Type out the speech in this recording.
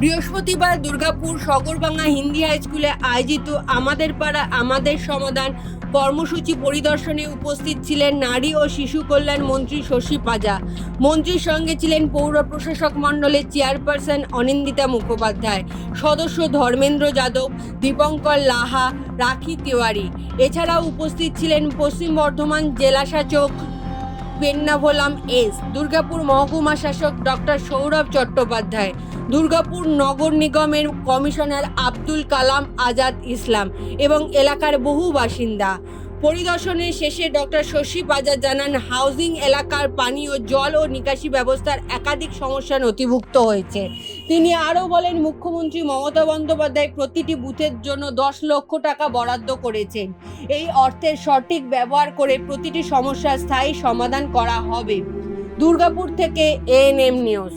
বৃহস্পতিবার দুর্গাপুর সগরবাংলা হিন্দি হাই স্কুলে আয়োজিত আমাদের পাড়া, আমাদের সমাধান কর্মসূচি পরিদর্শনে উপস্থিত ছিলেন নারী ও শিশু কল্যাণ মন্ত্রী শশী পাজা। মন্ত্রীর সঙ্গে ছিলেন পৌর প্রশাসক মণ্ডলের চেয়ারপারসন অনিন্দিতা মুখোপাধ্যায়, সদস্য ধর্মেন্দ্র যাদব, দীপঙ্কর লাহা, রাখি তিওয়ারি। এছাড়াও উপস্থিত ছিলেন পশ্চিম বর্ধমান জেলাশাসক পেন্নাভোলাম এস, দুর্গাপুর মহকুমা শাসক ডক্টর সৌরভ চট্টোপাধ্যায় দুর্গাপুর নগর নিগমের কমিশনার আব্দুল কালাম আজাদ ইসলাম এবং এলাকার বহু বাসিন্দা। পরিদর্শনের শেষে ডক্টর শশী বাজার জানান, হাউজিং এলাকার পানি ও জল ও নিকাশি ব্যবস্থার একাধিক সমস্যা নথিভুক্ত হয়েছে। তিনি আরও বলেন, মুখ্যমন্ত্রী মমতা বন্দ্যোপাধ্যায় প্রতিটি বুথের জন্য দশ লক্ষ টাকা বরাদ্দ করেছেন। এই অর্থের সঠিক ব্যবহার করে প্রতিটি সমস্যার স্থায়ী সমাধান করা হবে। দুর্গাপুর থেকে এএনএম নিউজ।